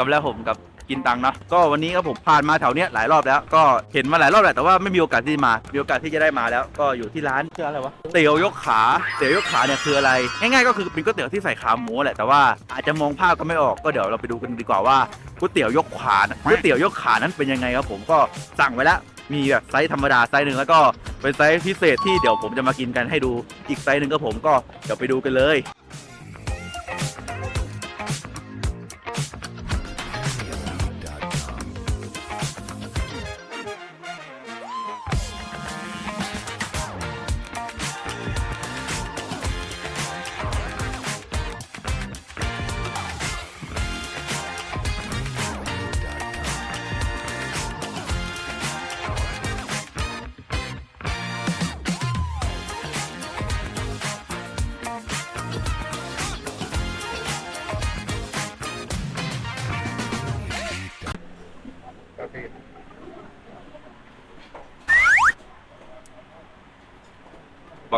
กับแล้วผมกับกินตังค์เนาะก็วันนี้ก็ผมผ่านมาแถวเนี้ยหลายรอบแล้ว ก็เห็นมาหลายรอบแหละแต่ว่าไม่มีโอกาสที่มา มีโอกาสที่จะได้มาแล้ว ก็อยู่ที่ร้านชื่ออะไรวะเตี๋ยวยกขาเตี๋ยวยกขาเนี่ยคืออะไรง่ายๆก็คือเป็นก๋วยเตี๋ยวที่ใส่ขาหมูแหละแต่ว่าอาจจะมองภาพก็ไม่ออกก็เดี๋ยวเราไปดูกันดีกว่าว่าก๋วยเตี๋ยวยกขานก๋วยเตี๋ยวยกขานั้นเป็นยังไงครับผมก็สั่งไว้แล้วมีแบบไซส์ธรรมดาไซส์หนึ่งแล้วก็เป็นไซส์พิเศษที่เดี๋ยวผมจะมากินกันให้ดูอีกไซส์หนึ่งก็ผมก็เดี๋ยวไปดูกันเลย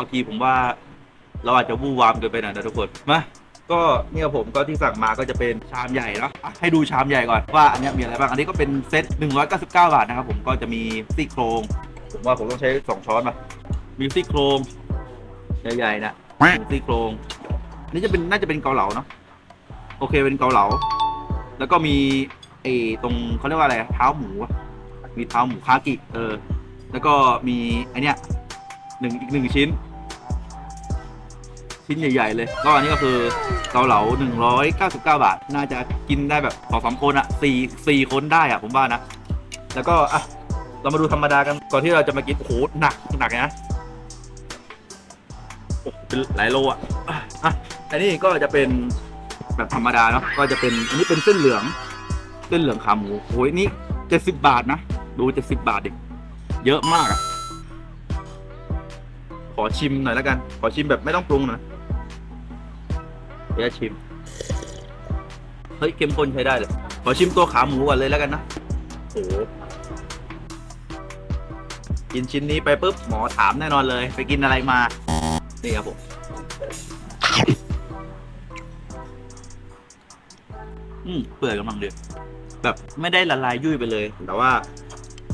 างทีผมว่าเราอาจจะวู่วามเกินไปหน่อยนะทุกคนมาก็เนี่ยผมก็ที่สั่งมาก็จะเป็นชามใหญ่เนาะให้ดูชามใหญ่ก่อนว่าอันเนี้ยมีอะไรบ้างอันนี้ก็เป็นเซต199 บาทนะครับผมก็จะมีซี่โครงผมว่าผมต้องใช้สองช้อนมามีซี่โครงใหญ่ๆนะมีซี่โครงนี่จะเป็นน่าจะเป็นเกาเหลาเนาะโอเคเป็นเกาเหลา แล้วก็มีไอ้ตรงเขาเรียกว่าอะไรเท้าหมูมีเท้าหมูคากิเออ แล้วก็มีไอเนี้ยหนึ่งอีกหนึ่งชิ้น ชิ้นใหญ่ ๆ เลยก็อันนี้ก็คือเกาเหลา 199 บาท น่าจะกินได้แบบสองสามคนอะสี่สี่คนได้อะผมว่านะ แล้วก็อะเรามาดูธรรมดากันก่อนที่เราจะมากินโอ้โหหนักหนักนะโอ้โหเป็นหลายโลอะอะอันนี้ก็จะเป็นแบบธรรมดาเนาะก็จะเป็นอันนี้เป็นเส้นเหลือง เส้นเหลืองขาหมูโอ้ยนี่เจ็ดสิบบาทนะดูเจ็ดสิบบาทเดิเยอะมากอะขอชิมหน่อยแล้วกัน ขอชิมแบบไม่ต้องปรุงหน่อย เดี๋ยวชิม เฮ้ยเข้มข้นใช้ได้เลย ขอชิมตัวขาหมูก่อนเลยแล้วกันนะโอ้โหกินชิ้นนี้ไปปุ๊บหมอถามแน่นอนเลย ไปกินอะไรมา นี่ครับผม อืมเปื่อยกำลังดีแบบไม่ได้ละลายยุ่ยไปเลย แต่ว่า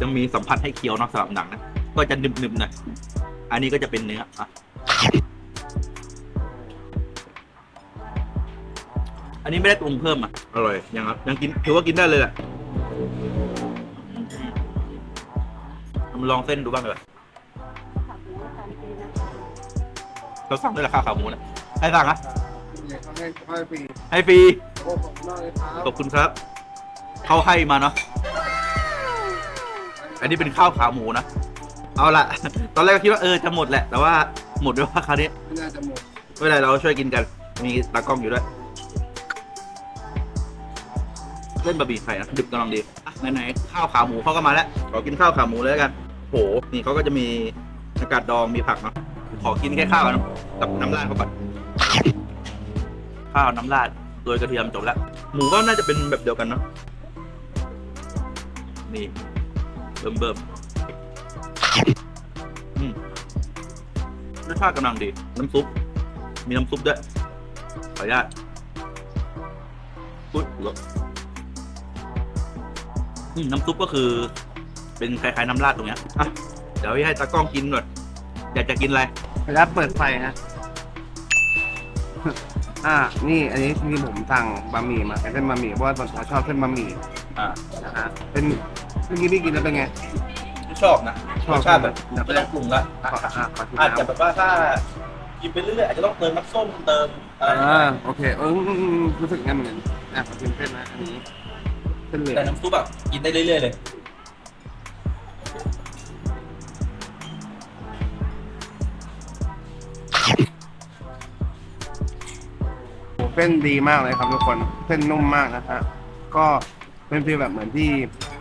ยังมีสัมผัสให้เคี้ยวเนอกสำหรับหนังนะ ก็จะหนึบๆหน่อยอันนี้ก็จะเป็นเนื้ออะ อันนี้ไม่ได้ปรุงเพิ่มอะ อร่อย ยังครับ ยังกินถือว่ากินได้เลยแหละมาลองเส้นดูบ้างเลยเราสั่งด้วยราคาขาหมูนะให้สั่งนะให้ให้ฟรีให้ฟรี โอ้ผมมากเลยครับขอบคุณครับ เขาให้มาเนาะ อันนี้เป็นข้าวขาหมูนะ เอาละ ตอนแรกก็คิดว่าเออจะหมดแหละ แต่ว่าหมดด้วยว่าคราวนี้ ไม่น่าจะหมด ไม่เป็นไรเราช่วยกินกัน มีตากล้องอยู่ด้วย เล่นบะหมี่ไข่นะดึกกำลังดีอะไหนๆข้าวขาหมูเขาก็มาแล้วขอกินข้าวขาหมูเลยแล้วกันโหนี่เขาก็จะมีอากาศดองมีผักเนาะขอกินแค่ข้าวนะกับน้ำราดเขาก่อนข้าวน้ำราดโดยกระเทียมจบแล้วหมูก็น่าจะเป็นแบบเดียวกันเนาะนี่เบิ่มเบิ่มรสชาติกำลังดี น้ำซุป มีน้ำซุปด้วยขออนุญาตอุ๊ย รสอืมน้ำซุปก็คือ เป็นคล้ายๆน้ำราดตรงเนี้ยอะเดี๋ยวให้ตากล้องกินก่อนอยากจะกินอะไรเวลาเปิดไฟฮะอ่า นี่อันนี้ที่ผมสั่งบะหมี่มาเป็นเส้นบะหมี่เพราะว่าส่วนตัวชอบเส้นบะหมี่อ่านะฮะเป็นเมื่อกี้พี่กินแล้วเป็นไง ชอบนะชรอบสชาติแบบไม่ต้องปรุงละขออะขอชิมอาจจะน้ำแบบว่าถ้ากินไปเรื่อยๆอาจจะต้องเติมน้ำส้มเติมอะไรอ่าโอเค เอออืมอืมรู้สึกงั้นเหมือนกันอะขอชิมเส้นนะอันนี้ เส้นเหลือแต่งน้ำซุปแบบกินได้เรื่อยๆเลยเส้นดีมากเลยครับทุกคน เส้นนุ่มมากนะฮะก็เป็นฟีลแบบเหมือนที่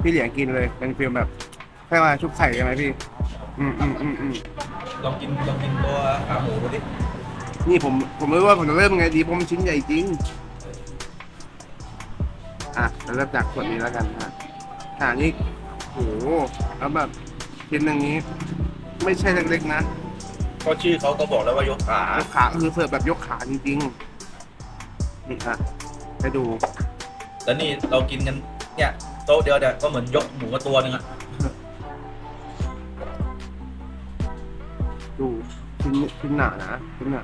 พี่เหลียงกินเลย เป็นฟีลแบบแค่ว่าชุบไข่ใช่ไหมพี่ อืมอืมอืมอืมลองกินลองกินตัวขาหมูดูดิ นี่ผมผมไม่รู้ว่าผมจะเริ่มไงดีเพราะมันชิ้นใหญ่จริงอะ เราเริ่มจากส่วนนี้แล้วกันฮะอ่านี่โหแล้วแบบชิ้นอย่างนี้ ไม่ใช่เล็กๆนะก็ชื่อเขาก็บอกแล้วว่ายกขายกขาคือเสิร์ฟแบบยกขาจริงๆนี่ฮะให้ดู แล้วนี่เรากินกันเนี่ยโต๊ะเดียวเนี่ยก็เหมือนยกหมูมาตัวหนึ่งอะดูชิ้นชิ้นหนานะชิ้นหนา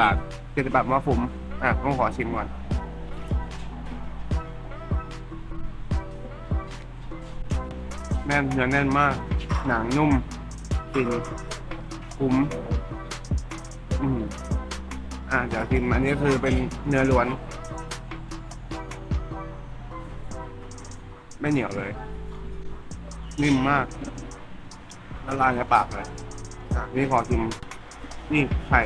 บาทเจ็ดสิบบาทมาผมอะต้องขอชิมก่อน แน่นเนื้อแน่นมาก หนังนุ่มฟินคุ้มอืมอะเดี๋ยวชิมอันนี้คือเป็นเนื้อล้วน ไม่เหนียวเลย นิ่มมากละลายในปากเลยอะนี่ขอชิม นี่ไข่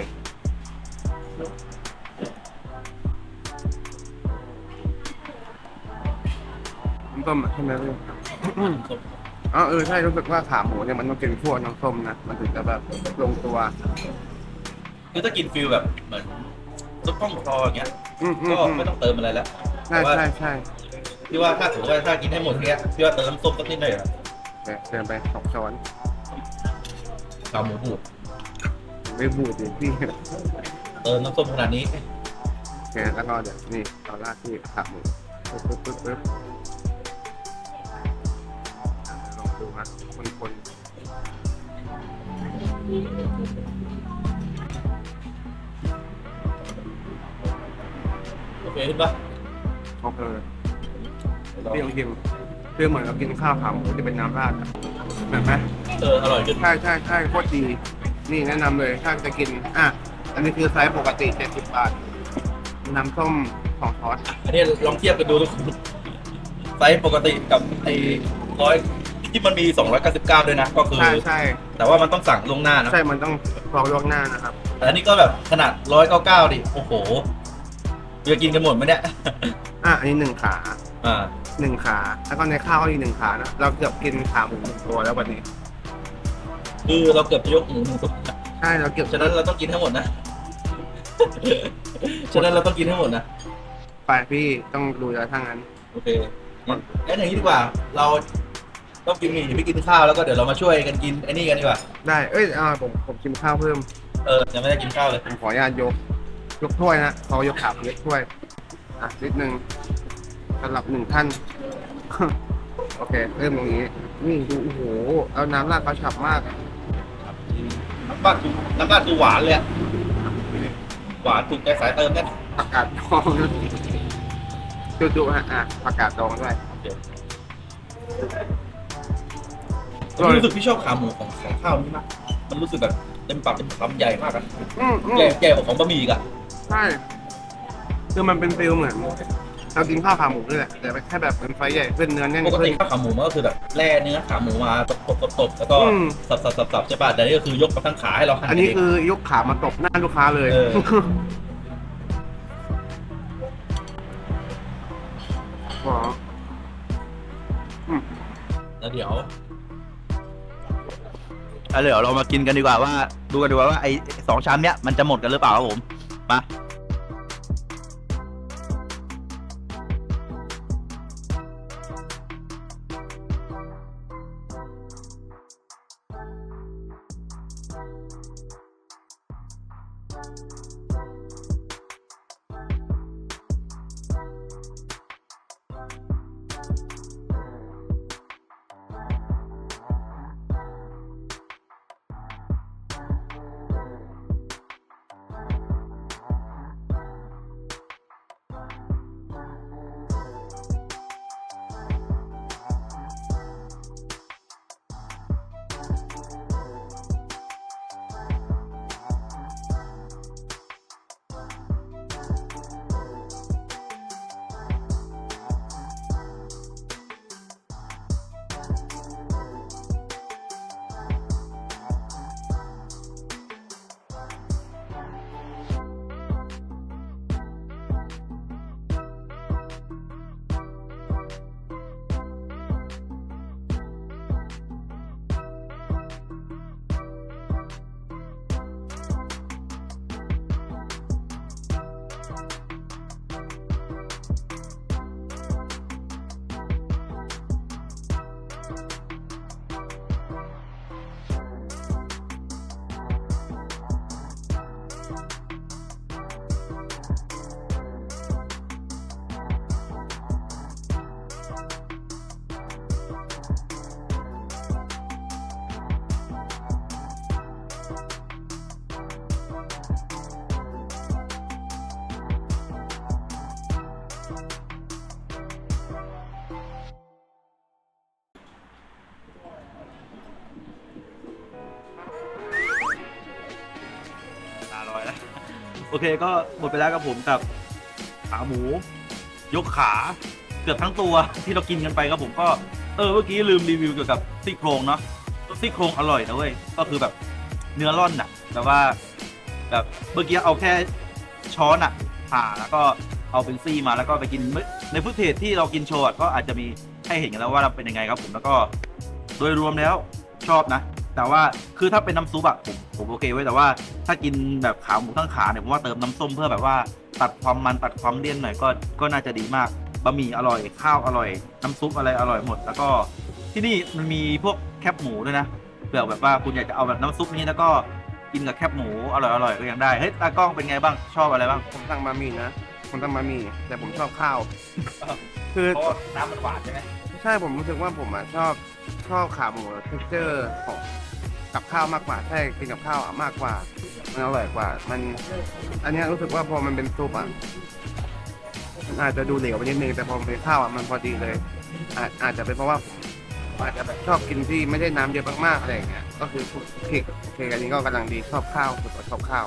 ต้มใช่ไหมพี่ อ๋อเออใช่รู้สึกว่าขาหมูเนี่ยมันต้องกินพวกน้ำส้มนะมันถึงจะแบบลงตัว คือถ้ากินฟิลแบบเหมือนซุปต้มคลออย่างเงี้ยอืมอืมก็อืมไม่ต้องเติมอะไรแล้วใช่ใช่ใช่พี่ว่าถ้าถือว่าถ้ากินให้หมดเนี้ยพี่ว่าเติมน้ำส้มสักนิดหน่อยอะเดี๋ยวเติมไปสองช้อนขาหมูบูดไม่บูดดิพี่เติมน้ำส้มขนาดนี้ โอเคแล้วก็เดี๋ยวนี่เอาราดที่ขาหมูปึ๊บปึ๊บปึ๊บปึ๊บ ดี๋ยวลองดูนะคนคนโอเคขึ้นปะโอเคเปรี้ยวชิมเปรี้ยวเหมือนเรากินข้าวขาหมูที่เป็นน้ำราดอะเห็นไหมเอออร่อยขึ้นใช่ใช่ใช่โคตรดีนี่แนะนำเลยถ้าจะกินอะอันนี้คือไซส์ปกติ70บาทน้ำส้มสองช้อนอันนี้ลองเทียบกันดูทุกคนไซส์ปกติกับไอ้ร้อย ที่มันมี 299 ด้วยนะ ก็คือ ใช่ใช่แต่ว่ามันต้องสั่งล่วงหน้านะ ใช่มันต้องรอล่วงหน้านะครับแต่อันนี้ก็แบบขนาด 199 ดิ โอ้โหจะกินกันหมดไหมเนี่ย อะอันนี้หนึ่งขาอ่า หนึ่งขาแล้วก็ในข้าวก็อีกหนึ่งขานะเราเกือบกินขาหมูหนึ่งตัวแล้ววันนี้ คือเราเกือบจะยกหมูหนึ่งตัวใช่เราเกือบฉะนั้นเราต้องกินให้หมดนะ ฉะนั้นเราต้องกินให้หมดนะ ไปพี่ต้องดูแล้วถ้างั้น โอเคงั้นงั้นอย่างนี้ดีกว่า เรา ต้องกินหมี่ไม่กินข้าวแล้วก็เดี๋ยวเรามาช่วยกันกินไอ้นี่กันดีกว่า ได้ เอ้ยอ่าผมผมชิมข้าวเพิ่ม เออยังไม่ได้กินข้าวเลย ผมขออนุญาตยก ยกถ้วยนะเขายกขาเล็กถ้วย อะนิดนึงสำหรับหนึ่งท่าน โอเค เริ่มตรงนี้นี่ดูโอ้โห เอาน้ำราดเขาฉับมาก น้ำราดคือน้ำราดคือหวานเลยอะหวานถูกใจสายเติมแน่ผักกาดดองจุดุๆฮะ อะผักกาดดองด้วย ผมรู้สึกพี่ชอบขาหมูของของข้าวนี่มากมันรู้สึกแบบเต็มปากเต็มคำใหญ่มากอะอืมอืมใหญ่ใหญ่กว่าของบะหมี่อีกอะใช่คือมันเป็นฟิลเหมือนเรากินข้าวขาหมูด้วยแหละแต่แค่แบบเป็นไฟใหญ่ขึ้นเนื้อแน่นปกขึ้ติน ข้าวขาหมูมันก็คือแบบแล่เนื้อขาหมูมาตบตบตบตบแล้วก็อืม สับสับสับสับใช่ป่ะแต่นี่ก็คือยกมาทั้งขาให้เราหั่นอันนี้เง คือยกขามาตบหน้าลูกค้าเลยเออหรออืมแล้วเดี๋ยว เดี๋ยวเรามากินกันดีกว่าว่า ดูกันดีกว่าว่าไอ้สองชามเนี้ยมันจะหมดกันหรือเปล่าครับผม มา โอเคก็หมดไปแล้วครับผมกับขาหมู ยกขาเกือบทั้งตัวที่เรากินกันไปครับผมก็เออเมื่อกี้ลืมรีวิวเกี่ยวกับซี่โครงเนาะซี่โครงอร่อยนะเว้ยก็คือแบบเนื้อร่อนอะแบบว่าแบบเมื่อกี้เอาแค่ช้อนอะผ่าแล้วก็เอาเป็นซี่มาแล้วก็ไปกินในฟุตเทจที่เรากินโชว์ก็อาจจะมีให้เห็นกันแล้วว่าเป็นยังไงครับผมแล้วก็โดยรวมแล้วชอบนะ แต่ว่าคือถ้าเป็นน้ำซุปอะผม ผมโอเคไว้ยแต่ว่าถ้ากินแบบขาหมูทั้งขาเนี่ยผมว่าเติมน้ำส้มเพื่อแบบว่าตัดความมันตัดความเลี่ยนหน่อยก็ก็น่าจะดีมากบะหมี่อร่อยข้าวอร่อย น้ำซุปอะไรอร่อยหมด แล้วก็ที่นี่มันมีพวกแคบหมูด้วยนะเผื่อแบบว่าคุณอยากจะเอาแบบน้ำซุปนี้แล้วก็กินกับแคบหมูอร่อยอร่อยก็ยังได้เฮ้ยตากล้องเป็นไงบ้างชอบอะไรบ้างผมสั่งมามี่นะผมสั่งมามี่แต่ผมชอบข้าว คือเพราะน้ำมันหวานใช่ไหมใช่ผมรู้สึกว่าผมอะชอบชอบขาหมูเท็กเจอร์ของ กับข้าวมากกว่าใช่กินกับข้าวอะมากกว่ามันอร่อยกว่า มัน อันเนี้ยรู้สึกว่าพอมันเป็นซุปอะมันอาจจะดูเหลวไปนิดนึงแต่พอมันเป็นข้าวอะมันพอดีเลยอาจอาจจะเป็นเพราะว่าผมอาจจะแบบชอบกินที่ไม่ได้น้ำเยอะมากๆอะไรอย่างเงี้ยก็คือคลุกคลิกโอเคอันนี้ก็กำลังดีชอบข้าวรู้สึกว่าชอบข้าว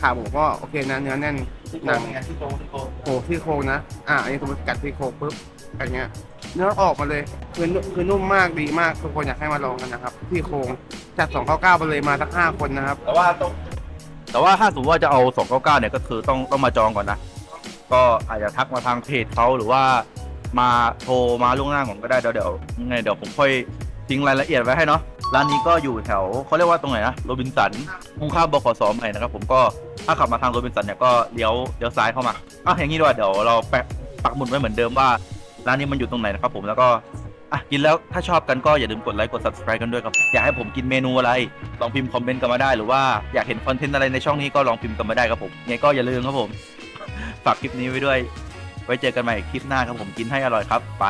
ขาหมูก็โอเคนะเนื้อแน่นซี่โคหรนังงไงซี่โครงซี่โครงโอ้ที่โครงนะ อะอันนี้สมมติกัดที่โครงปุ๊บอันเนี้ย เนื้อออกมาเลย คือนุ่มคือนุ่มมากดีมาก ทุกคนอยากให้มาลองกันนะครับ ที่โครง จากสองเก้าเก้าไปเลยมาสักห้าคนนะครับ แต่ว่าต้องแต่ว่าถ้าสมมติว่าจะเอา 299 เนี่ยก็คือต้องต้องมาจองก่อนนะ ก็อาจจะทักมาทางเพจเขาหรือว่ามาโทรมาล่วงหน้าผมก็ได้เดี๋ยวเดี๋ยวยังไงเดี๋ยวผมค่อยทิ้งรายละเอียดไว้ให้เนาะร้านนี้ก็อยู่แถวเขาเรียกว่าตรงไหนนะโรบินสันมุ่งข้ามบขสใหม่นะครับผมก็ถ้าขับมาทางโรบินสันเนี่ยก็เลี้ยวเลี้ยวซ้ายเข้ามาอะอย่างนี้ด้วยเดี๋ยวเราแปะปักหมุดไว้เหมือนเดิมว่าร้านนี้มันอยู่ตรงไหนนะครับผมแล้วก็ อะกินแล้วถ้าชอบกันก็อย่าลืมกดไลค์กด subscribe กันด้วยครับ อยากให้ผมกินเมนูอะไร ลองพิมพ์คอมเมนต์กันมาได้ หรือว่าอยากเห็นคอนเทนต์อะไรในช่องนี้ก็ลองพิมพ์กันมาได้ครับผมงไงก็อย่าลืมครับผม ฝากคลิปนี้ไว้ด้วย ไว้เจอกันใหม่คลิปหน้าครับผมกินให้อร่อยครับ ไป